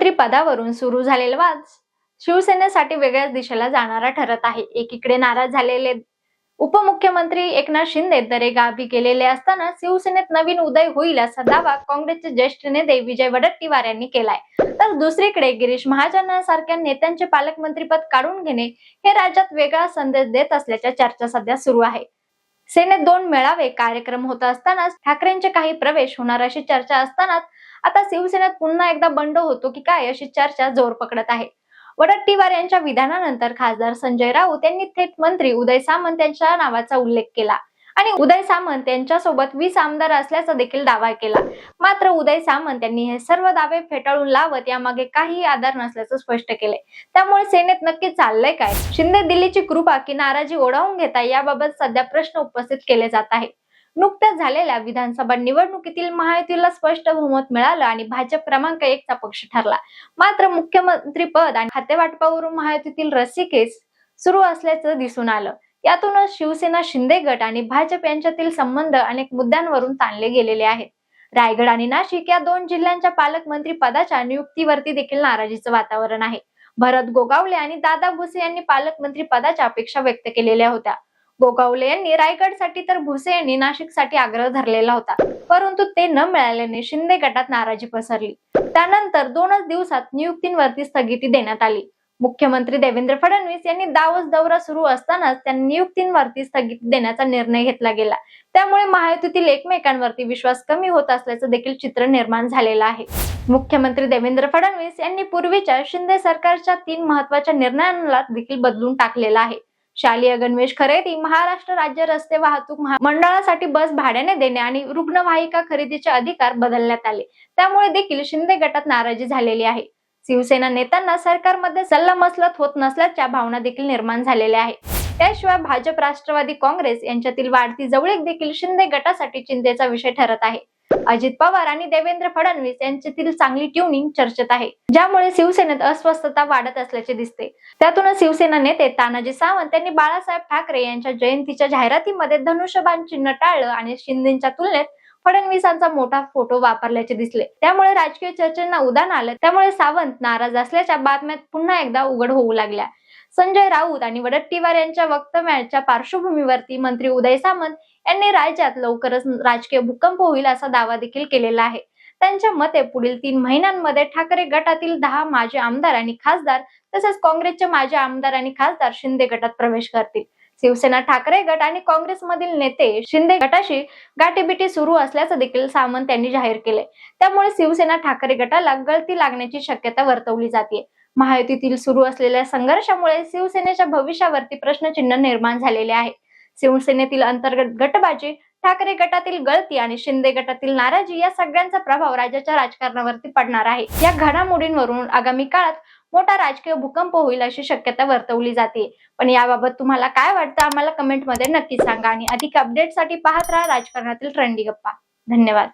मुख्यमंत्री पदावरून सुरू झालेला वाद शिवसेनेसाठी वेगळ्याच दिशेला जाणारा ठरत आहे. एकीकडे नाराज झालेले उपमुख्यमंत्री एकनाथ शिंदे दरेगावी गेलेले असताना शिवसेनेत नवीन उदय होईल असा दावा काँग्रेसचे ज्येष्ठ नेते विजय वडट्टीवार यांनी केलाय. तर दुसरीकडे गिरीश महाजनांसारख्या नेत्यांचे पालकमंत्रीपद काढून घेणे हे राज्यात वेगळा संदेश देत असल्याच्या चर्चा सध्या सुरू आहे. सेनेत दोन मेळावे कार्यक्रम होत असतानाच ठाकरेंचे काही प्रवेश होणार अशी चर्चा असतानाच आता शिवसेनेत पुन्हा एकदा बंड होतो की काय अशी चर्चा जोर पकडत आहे. वडट्टीवार यांच्या विधानानंतर खासदार संजय राऊत यांनी थेट मंत्री उदय सामंत यांच्या नावाचा उल्लेख केला. आणि उदय सामंत यांच्यासोबत वीस आमदार असल्याचा देखील दावा केला. मात्र उदय सामंत यांनी हे सर्व दावे फेटाळून लावत यामागे काही आधार नसल्याचं स्पष्ट केले त्यामुळे सेनेत नक्की चाललंय काय? शिंदे दिल्लीची कृपा की नाराजी ओढावून घेता याबाबत सध्या प्रश्न उपस्थित केले जात आहे नुकत्याच झालेल्या विधानसभा निवडणुकीतील महायुतीला स्पष्ट बहुमत मिळालं आणि भाजप क्रमांक एकचा पक्ष ठरला. मात्र मुख्यमंत्री पद आणि खातेवाटपावरून महायुतीतील रस्सीखेच सुरू असल्याचं दिसून आलं. यातूनच शिवसेना शिंदे गट आणि भाजप यांच्यातील संबंध अनेक मुद्द्यांवरून ताणले गेलेले आहेत. रायगड आणि नाशिक या दोन जिल्ह्यांच्या पालकमंत्री पदाच्या नियुक्तीवरती देखील नाराजीचं वातावरण आहे. भरत गोगावले आणि दादा भुसे यांनी पालकमंत्री पदाच्या अपेक्षा व्यक्त केलेल्या होत्या. गोगावले यांनी रायगडसाठी तर भुसे यांनी नाशिकसाठी आग्रह धरलेला होता परंतु ते न मिळाल्याने शिंदे गटात नाराजी पसरली. त्यानंतर दोनच दिवसात नियुक्तींवरती स्थगिती देण्यात आली. मुख्यमंत्री देवेंद्र फडणवीस यांनी दावोस दौरा सुरू असतानाच त्यांनी नियुक्तींवरती स्थगिती देण्याचा निर्णय घेतला गेला. त्यामुळे महायुतीतील एकमेकांवरती विश्वास कमी होत असल्याचं देखील चित्र निर्माण झालेलं आहे. मुख्यमंत्री देवेंद्र फडणवीस यांनी पूर्वीच्या शिंदे सरकारच्या तीन महत्त्वाच्या निर्णयांना देखील बदलून टाकलेला आहे. शालेय गणवेश खरेदी महाराष्ट्र राज्य रस्ते वाहतूक मंडळासाठी बस भाड्याने देणे आणि रुग्णवाहिका खरेदीचे अधिकार बदलण्यात आले. त्यामुळे देखील शिंदे गटात नाराजी झालेली आहे. शिवसेना नेत्यांना सरकारमध्ये सल्लामसलत होत नसल्याच्या भावना देखील निर्माण झालेल्या आहेत. त्याशिवाय भाजप राष्ट्रवादी काँग्रेस यांच्यातील वाढती जवळीक देखील शिंदे गटासाठी चिंतेचा विषय ठरत आहे. अजित पवार आणि देवेंद्र फडणवीस यांच्यातील चांगली ट्युनिंग चर्चेत आहे. ज्यामुळे शिवसेनेत अस्वस्थता वाढत असल्याचे दिसते. त्यातूनच शिवसेना नेते तानाजी सावंत यांनी बाळासाहेब ठाकरे यांच्या जयंतीच्या जाहिरातीमध्ये धनुष्यबाण चिन्ह टाळलं आणि शिंदेच्या तुलनेत फडणवीसांचा मोठा फोटो वापरल्याचे दिसले. त्यामुळे राजकीय चर्चेंना उदान आलं. त्यामुळे सावंत नाराज असल्याच्या बातम्यात पुन्हा एकदा उघड होऊ लागल्या. संजय राऊत आणि वडट्टीवार यांच्या वक्तव्याच्या पार्श्वभूमीवरती मंत्री उदय सामंत यांनी राज्यात लवकरच राजकीय भूकंप होईल असा दावा देखील केलेला आहे. त्यांच्या मते पुढील तीन महिन्यांमध्ये ठाकरे गटातील दहा माजी आमदार आणि खासदार तसेच काँग्रेसचे माजी आमदार आणि खासदार शिंदे गटात प्रवेश करतील. शिवसेना ठाकरे गट आणि काँग्रेसमधील नेते शिंदे गटाशी गाठीबिटी सुरू असल्याचं देखील सामंत यांनी जाहीर केले त्यामुळे शिवसेना ठाकरे गटाला गळती लागण्याची शक्यता वर्तवली जाते महायुतीतील सुरू असलेल्या संघर्षामुळे शिवसेनेच्या भविष्यावरती प्रश्नचिन्ह निर्माण झालेले आहे. शिवसेनेतील अंतर्गत गटबाजी ठाकरे गटातील गळती आणि शिंदे गटातील नाराजी या सगळ्यांचा प्रभाव राज्याच्या राजकारणावरती पडणार आहे. या घडामोडींवरून आगामी काळात मोठा राजकीय भूकंप होईल अशी शक्यता वर्तवली जाते. पण याबाबत तुम्हाला काय वाटतं आम्हाला कमेंटमध्ये नक्की सांगा आणि अधिक अपडेटसाठी पाहत राहा राजकारणातील ट्रेंडी गप्पा. धन्यवाद.